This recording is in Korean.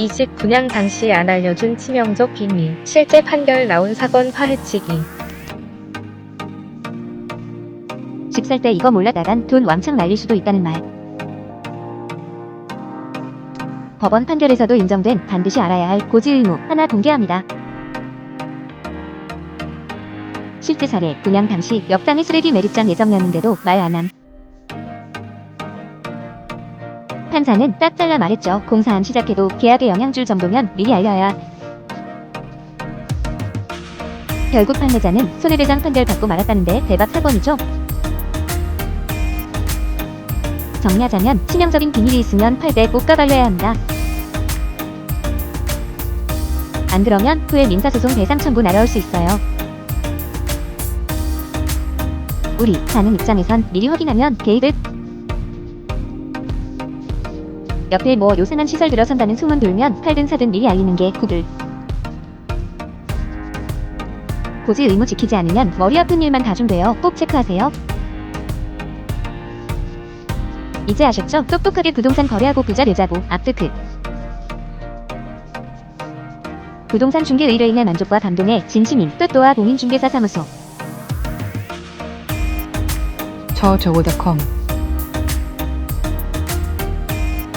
이직 분양 당시 안 알려준 치명적 비밀. 실제 판결 나온 사건 파헤치기. 집 살 때 이거 몰랐다간 돈 왕창 날릴 수도 있다는 말. 법원 판결에서도 인정된 반드시 알아야 할 고지 의무 하나 공개합니다. 실제 사례 분양 당시 옆장에 쓰레기 매립장 예정이었는데도 말 안 함. 판사는 딱 잘라 말했죠. 공사 안 시작해도 계약에 영향 줄 정도면 미리 알려야. 결국 판매자는 손해배상 판결 받고 말았다는데 대박 사건이죠. 정리하자면 치명적인 비밀이 있으면 팔때꼭 까발려야 합니다. 안 그러면 후에 민사소송 배상 청구 날아올 수 있어요. 우리 사는 입장에선 미리 확인하면 개이득. 옆에 뭐 요상한 시설 들어선다는 소문 돌면 팔든 사든 미리 알리는 게 구글. 고지 의무 지키지 않으면 머리 아픈 일만 가중돼요. 꼭 체크하세요. 이제 아셨죠? 똑똑하게 부동산 거래하고 부자 되자고 아프크 부동산 중개 의뢰인의 만족과 감동에 진심인 또또와 공인중개사 사무소 저저고닷컴